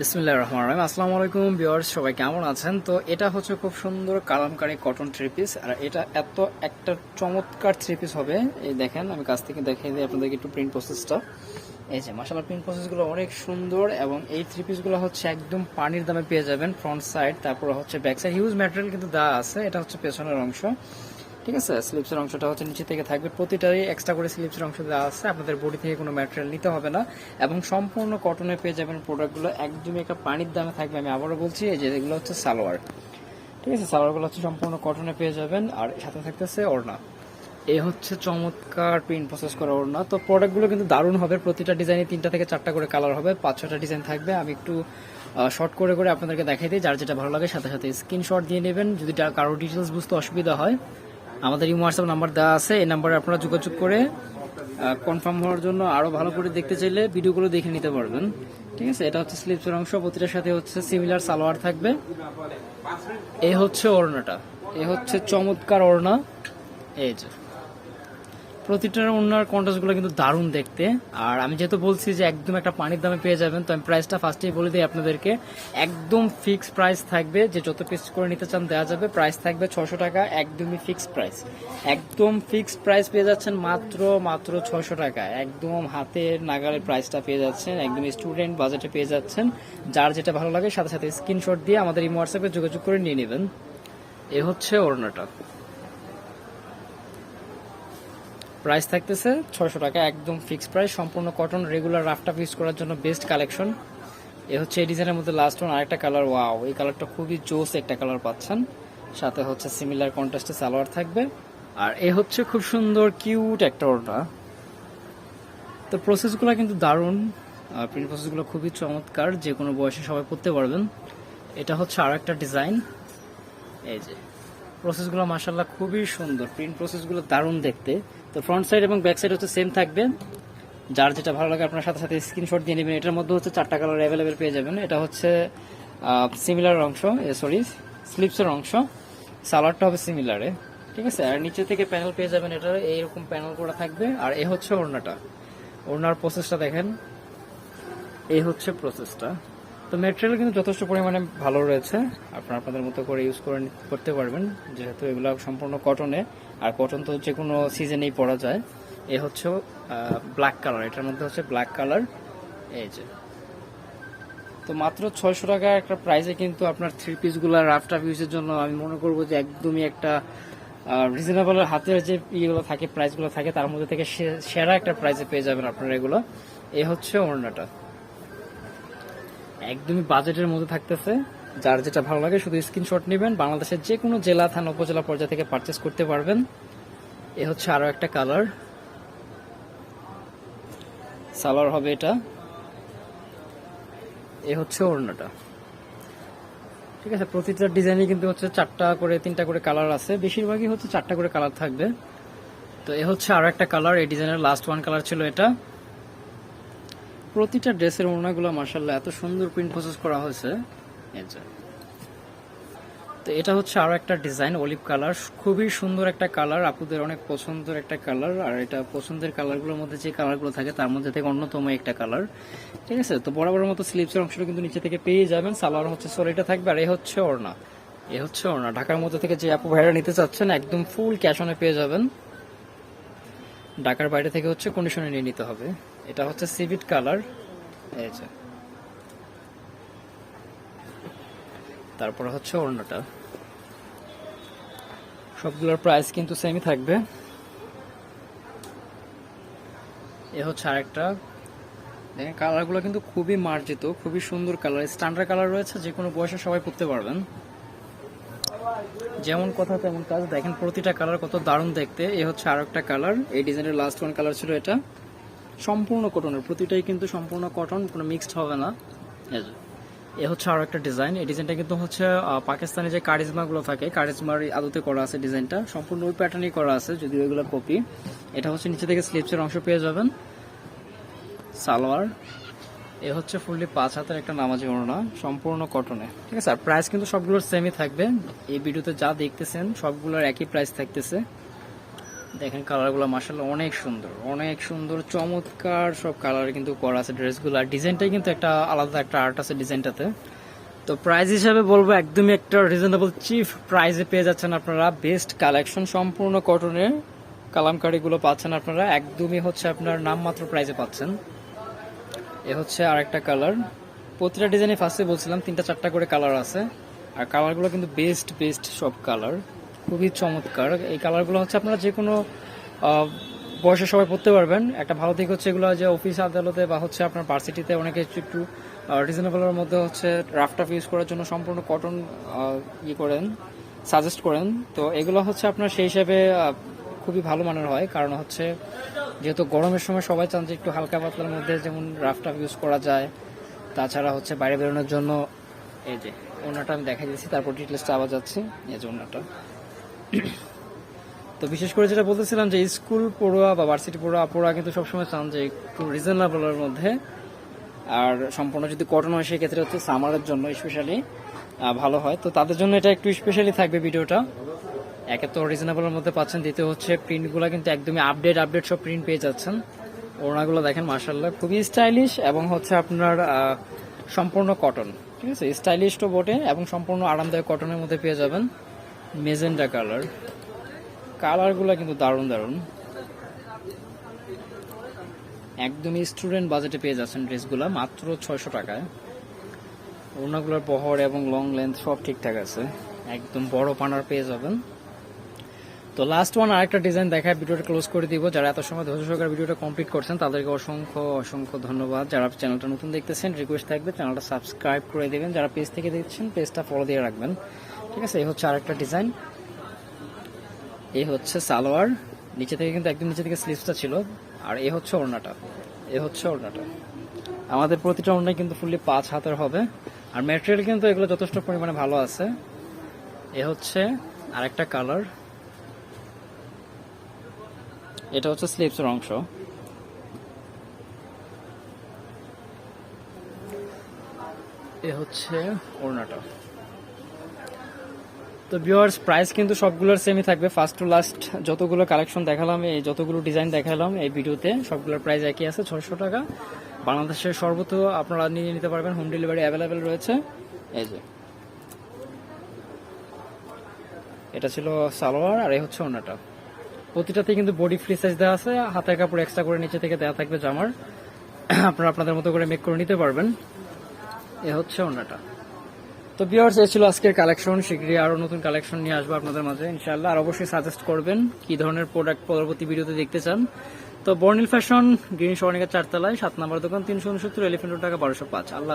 বিসমিল্লাহ রহমান রহিম। আসসালামু আলাইকুম ভিউয়ার্স, সবাই কেমন আছেন? তো এটা হচ্ছে খুব সুন্দর কালামকারী কটন থ্রি পিস আর এটা এত একটা চমৎকার থ্রি পিস হবে। এই দেখেন, আমি কাছ থেকে দেখিয়ে দিই আপনাদেরকে একটু প্রিন্ট প্রসেসটা এই যে মাসাল্লাহ প্রিন্ট প্রসেসগুলো অনেক সুন্দর এবং এই থ্রি পিসগুলো হচ্ছে একদম পানির দামে পেয়ে যাবেন ফ্রন্ট সাইড তারপর হচ্ছে ব্যাক সাইড হিউজ ম্যাটেরিয়াল কিন্তু দেওয়া আছে, এটা হচ্ছে পেছনের অংশ। ঠিক আছে? স্লিপসের অংশটা হচ্ছে নিচে থেকে থাকবে। প্রতিটারই এক্সট্রা করে স্লিপসের অংশ দেওয়া আছে। আপনাদের বডি থেকে কোনো ম্যাটেরিয়াল নিতে হবে না। এবং সম্পূর্ণ কটনে পেয়ে যাবেন প্রোডাক্টগুলো একদমই একটা পানির দামে থাকবে। আমি আবারও বলছি যে এগুলো হচ্ছে সালোয়ার। ঠিক আছে? সালোয়ারগুলো হচ্ছে সম্পূর্ণ কটনে পেয়ে যাবেন। আর সাথে থাকতেছে ওড়না। এই হচ্ছে চমৎকার প্রিন্ট প্রসেস করা ওড়না। তো প্রোডাক্টগুলো কিন্তু দারুণ হবে। প্রতিটা ডিজাইনে তিনটা থেকে চারটা করে কালার হবে। পাঁচ ছটা ডিজাইন থাকবে। আমি একটু শর্ট করে করে আপনাদেরকে দেখাই দিই। যার যেটা ভালো লাগে, সাথে সাথে স্ক্রিনশট দিয়ে নেবেন। যদি টা- কারও ডিটেলস বুঝতে অসুবিধা হয় আমাদের ইমো হোয়াটসঅ্যাপ নাম্বার দেওয়া আছে, এই নাম্বারে আপনারা যোগাযোগ করে কনফার্ম হওয়ার জন্য আরও ভালো করে দেখতে চাইলে ভিডিওগুলো দেখে নিতে পারবেন। ঠিক আছে? এটা হচ্ছে স্লিপসের অংশ, প্রতিটার সাথে হচ্ছে সিমিলার সালোয়ার থাকবে। এ হচ্ছে ওড়নাটা। এ হচ্ছে চমৎকার ওড়না। এই যে। প্রতিটার ওনার কন্ট্রাস্টগুলো কিন্তু দারুণ দেখতে। আর আমি যেহেতু বলছি যে একদম একটা পানির দামে পেয়ে যাবেন, তো আমি প্রাইসটা ফার্স্টেই বলে দিই আপনাদেরকে। একদম ফিক্স প্রাইস থাকবে, যে যত পিস করে নিতে চান দেওয়া যাবে। প্রাইস থাকবে ছশো টাকা, একদমই ফিক্সড প্রাইস একদম ফিক্সড প্রাইস পেয়ে যাচ্ছেন মাত্র মাত্র ছশো টাকা। একদম হাতের নাগালের প্রাইসটা পেয়ে যাচ্ছেন, একদম স্টুডেন্ট বাজেটে পেয়ে যাচ্ছেন। যার যেটা ভালো লাগে, সাথে সাথে স্ক্রিনশট দিয়ে আমাদের এই হোয়াটসঅ্যাপে যোগাযোগ করে নিয়ে নেবেন। এ হচ্ছে ওড়নাটা। প্রাইস থাকতেছে ছয়শো টাকা, একদম ফিক্সড প্রাইস সম্পূর্ণ কটন রেগুলার রাফটা ইউজ করার জন্য বেস্ট কালেকশন এ হচ্ছে এই ডিজাইনের মধ্যে লাস্ট ওয়ান আরেকটা কালার ওয়াও এই কালারটা খুবই জোস একটা কালার পাচ্ছেন। সাথে হচ্ছে সিমিলার কন্ট্রাস্টে সালোয়ার থাকবে। আর এ হচ্ছে খুব সুন্দর কিউট একটা ওড়না। তো প্রসেসগুলো কিন্তু দারুণ। আর প্রিন্ট প্রসেসগুলো খুবই চমৎকার, যে কোনো বয়সে সবাই পড়তে পারবেন। এটা হচ্ছে আর একটা ডিজাইন এই যে প্রসেসগুলো মাসাল্লাহ খুবই সুন্দর। প্রিন্ট প্রসেসগুলো দারুণ দেখতে। তো ফ্রন্ট সাইড এবং ব্যাক সাইড হচ্ছে সেম থাকবে। যার যেটা ভালো লাগে আপনার সাথে সাথে স্ক্রিনশট দিয়ে নেবেন। এটার মধ্যে হচ্ছে চারটা কালার অ্যাভেলেবেল পেয়ে যাবেন। এটা হচ্ছে সিমিলার অংশ সরি স্লিপসের অংশ। সালোয়ারটা হবে সিমিলারে ঠিক আছে? আর নিচে থেকে প্যানেল পেয়ে যাবেন এটা। এইরকম প্যানেল করা থাকবে। আর এ হচ্ছে ওড়নাটা। ওড়নার প্রসেসটা দেখেন। এই হচ্ছে প্রসেসটা তো মেটেরিয়াল কিন্তু যথেষ্ট পরিমাণে ভালো রয়েছে। আপনারা আপনাদের মতো করে ইউজ করে করতে পারবেন, যেহেতু এগুলো সম্পূর্ণ কটনে আর কটন তো যে কোনো সিজনেই পরা যায়। এ হচ্ছে ব্ল্যাক কালার এটার মধ্যে হচ্ছে ব্ল্যাক কালার এই যে। তো মাত্র ছয়শো টাকা একটা প্রাইসে কিন্তু আপনার থ্রি পিসগুলো রাফ টাফ ইউজের জন্য আমি মনে করব যে একদমই একটা রিজনেবল হাতের যে ইয়েগুলো থাকে প্রাইসগুলো থাকে, তার মধ্যে থেকে সেরা একটা প্রাইসে পেয়ে যাবেন আপনারা এগুলো। এ হচ্ছে ওড়নাটা। একদমই বাজেটের মধ্যে থাকতেছে। যার যেটা ভালো লাগে, শুধু স্ক্রিনশট নেবেন। বাংলাদেশের যে কোনো জেলা, থানা, উপজেলা পর্যায়ে থেকে পারচেস করতে পারবেন। এ হচ্ছে আরও একটা কালার সালোয়ার হবে এটা। এ হচ্ছে ওড়নাটা। ঠিক আছে, প্রতিটা ডিজাইনে কিন্তু হচ্ছে চারটা করে, তিনটা করে কালার আছে। বেশিরভাগই হচ্ছে চারটা করে কালার থাকবে। তো এ হচ্ছে আরও একটা কালার এই ডিজাইনের লাস্ট ওয়ান কালার ছিল এটা। প্রতিটা ড্রেসের ওড়নাগুলো মার্শাল্লাহ এত সুন্দর প্রিন্ট প্রসেস করা হয়েছে। তো এটা হচ্ছে আরও একটা ডিজাইন অলিভ কালার খুবই সুন্দর একটা কালার আপুদের অনেক পছন্দের একটা কালার আর এটা পছন্দের কালারগুলোর মধ্যে যে কালারগুলো থাকে, তার মধ্যে থেকে অন্যতম একটা কালার ঠিক আছে? তো বরাবর মতো স্লিপসের অংশটা কিন্তু নিচে থেকে পেয়ে যাবেন। সালোয়ার হচ্ছে সোরিটা থাকবে। আর এই হচ্ছে ওড়না। এ হচ্ছে ওড়না। ঢাকার মধ্যে থেকে যে আপু ভাইরা নিতে চাচ্ছেন, একদম ফুল ক্যাশ অনে পেয়ে যাবেন। ঢাকার বাইরে থেকে হচ্ছে কন্ডিশনে নিয়ে নিতে হবে। এটা হচ্ছে সিভিট কালার। এই যে। তারপর হচ্ছে ওড়নাটা। সবগুলোর প্রাইস কিন্তু সেমই থাকবে। এ হচ্ছে আরেকটা। দেখেন, কালারগুলো কিন্তু খুবই মার্জিত, খুবই সুন্দর কালার। স্ট্যান্ডার্ড কালার রয়েছে, যে কোনো বয়সে সবাই পরতে পারবেন। যেমন কথা তেমন কাজ। দেখেন, প্রতিটা কালার কত দারুণ দেখতে। এ হচ্ছে আরও একটা কালার। এই ডিজাইনের লাস্ট ওয়ান কালার ছিল এটা। সম্পূর্ণ কটনের প্রতিটাই কিন্তু সম্পূর্ণ কটন কোনো মিক্সড হবে না। এ হচ্ছে আরও একটা ডিজাইন এই ডিজাইনটা কিন্তু হচ্ছে পাকিস্তানি যে কারিজমাগুলো থাকে কারিজমার আদতে করা আছে ডিজাইনটা সম্পূর্ণ ওই প্যাটার্নই করা আছে যদি ওইগুলো কপি এটা হচ্ছে নিচে থেকে স্লিপসের অংশ পেয়ে যাবেন। সালোয়ার। এ হচ্ছে ফুললি পাঁচ হাতের একটা নামাজি ওড়না, সম্পূর্ণ কটনে ঠিক আছে? আর প্রাইস কিন্তু সবগুলোর সেমই থাকবে। এই ভিডিওতে যা দেখতেছেন, সবগুলোর একই প্রাইস থাকতেছে। দেখেন কালারগুলো মাসাল্লাহ অনেক সুন্দর অনেক সুন্দর, চমৎকার সব কালার কিন্তু করা আছে ড্রেসগুলো। আর ডিজাইনটাই কিন্তু একটা আলাদা একটা আর্ট আছে ডিজাইনটাতে। তো প্রাইস হিসাবে বলব একদমই একটা রিজনেবল চিফ প্রাইসে পেয়ে যাচ্ছেন আপনারা। বেস্ট কালেকশন সম্পূর্ণ কটনের কালামকারিগুলো পাচ্ছেন আপনারা। একদমই হচ্ছে আপনার নামমাত্র প্রাইসে পাচ্ছেন। এ হচ্ছে আরেকটা কালার প্রতিটা ডিজাইনে ফার্স্টে বলছিলাম, তিনটা চারটা করে কালার আছে। আর কালারগুলো কিন্তু বেস্ট বেস্ট সব কালার খুবই চমৎকার। এই কালারগুলো হচ্ছে আপনারা যে কোনো বয়সে সবাই পড়তে পারবেন। একটা ভালো দিক হচ্ছে এগুলো যে অফিস আদালতে বা হচ্ছে আপনার ভার্সিটিতে অনেকে একটু রিজনেবলের মধ্যে হচ্ছে রাফটাফ ইউজ করার জন্য সম্পূর্ণ কটন ই করেন সাজেস্ট করেন। তো এগুলো হচ্ছে আপনার সেই হিসাবে খুবই ভালো মানের হয়। কারণ হচ্ছে যেহেতু গরমের সময় সবাই চান যে একটু হালকা পাতলার মধ্যে যেমন রাফটাফ ইউজ করা যায়। তাছাড়া হচ্ছে বাইরে বেরোনোর জন্য, এই যে ওনাটা আমি দেখা দিয়েছি, তারপর ডিটেলসটা আবার যাচ্ছি। এই যে ওনাটা তো বিশেষ করে যেটা বলতেছিলাম যে স্কুল পড়ুয়া বা ভার্সিটি পড়ুয়া পড়ুয়া কিন্তু সবসময় চান যে একটু রিজনেবলের মধ্যে। আর সম্পূর্ণ যদি কটন হয়, সেক্ষেত্রে হচ্ছে সামারের জন্য স্পেশালি ভালো হয়। তো তাদের জন্য এটা একটু স্পেশালি থাকবে ভিডিওটা একে তো রিজনেবলের মধ্যে পাচ্ছেন। দ্বিতীয় হচ্ছে প্রিন্টগুলো কিন্তু একদমই আপডেট আপডেট সব প্রিন্ট পেয়ে যাচ্ছেন। ওড়নাগুলো দেখেন মার্শাল্লাহ খুবই স্টাইলিশ এবং হচ্ছে আপনার সম্পূর্ণ কটন ঠিক আছে? স্টাইলিশ তো বটে এবং সম্পূর্ণ আরামদায়ক কটনের মধ্যে পেয়ে যাবেন। Magenta colour. কালারগুলো কিন্তু দারুণ দারুণ। একদমই স্টুডেন্ট বাজেটে পেয়ে যাচ্ছেন ড্রেসগুলো, মাত্র ছয়শো টাকায়। ওড়নাগুলোর বহর এবং লং লেন্থ সব ঠিকঠাক আছে। একদম বড় পানার পেয়ে যাবেন। তো লাস্ট ওয়ান আরেকটা ডিজাইন দেখায়, ভিডিওটা ক্লোজ করে দিব। যারা এত সময় ধৈর্য সহকারে ভিডিওটা কমপ্লিট করছেন, তাদেরকে অসংখ্য অসংখ্য ধন্যবাদ। যারা চ্যানেলটা নতুন দেখতেছেন রিকোয়েস্ট থাকবে চ্যানেলটা সাবস্ক্রাইব করে দেবেন। যারা পেজ থেকে দেখছেন পেজটা ফলো দিয়ে রাখবেন। ঠিক আছে, এই হচ্ছে আরেকটা ডিজাইন এই হচ্ছে সালোয়ার। নিচে থেকে কিন্তু একদম নিচে থেকে স্লিভসটা ছিল। আর এ হচ্ছে ওড়নাটা। এ হচ্ছে ওড়নাটা। আমাদের প্রতিটা ওড়নাই কিন্তু ফুললি পাঁচ হাতের হবে। আর ম্যাটেরিয়াল কিন্তু এগুলো যথেষ্ট পরিমাণে ভালো আছে। এ হচ্ছে আরেকটা কালার এটা হচ্ছে স্লিপসের অংশ। এ হচ্ছে ওড়নাটা। তো ভিউয়ার্স প্রাইস কিন্তু সবগুলোর সেমই থাকবে। ফার্স্ট টু লাস্ট যতগুলো কালেকশন দেখালাম, এই যতগুলো ডিজাইন দেখালাম এই ভিডিওতে, সবগুলোর প্রাইস একই আছে ছশো টাকা। বাংলাদেশের সর্বত আপনারা নিয়ে নিতে পারবেন হোম ডেলিভারি অ্যাভেলেবেল রয়েছে। এই যে। এটা ছিল সালোয়ার আর এই হচ্ছে ওনাটা। প্রতিটাতে কিন্তু বডি ফ্রি সাইজ দেওয়া আছে হাতের কাপড় এক্সট্রা করে নিচে থেকে দেওয়া থাকবে জামার। আপনারা আপনাদের মতো করে মেক করে নিতে পারবেন। এ হচ্ছে ওনাটা। তো বিয়ার্স এই ছিল আজকের কালেকশন শীঘ্রই আরও নতুন কালেকশন নিয়ে আসব আপনাদের মাঝে ইনশাল্লাহ আর অবশ্যই সাজেস্ট করবেন কি ধরনের প্রোডাক্ট পরবর্তী ভিডিওতে দেখতে চান। তো বর্নিল ফ্যাশন গ্রিন সরণিকা চারতলায়, সাত নম্বর দোকান, তিনশো উনসত্তর এলিফেন্ট টাকা বারোশো পাঁচ। আল্লাহ।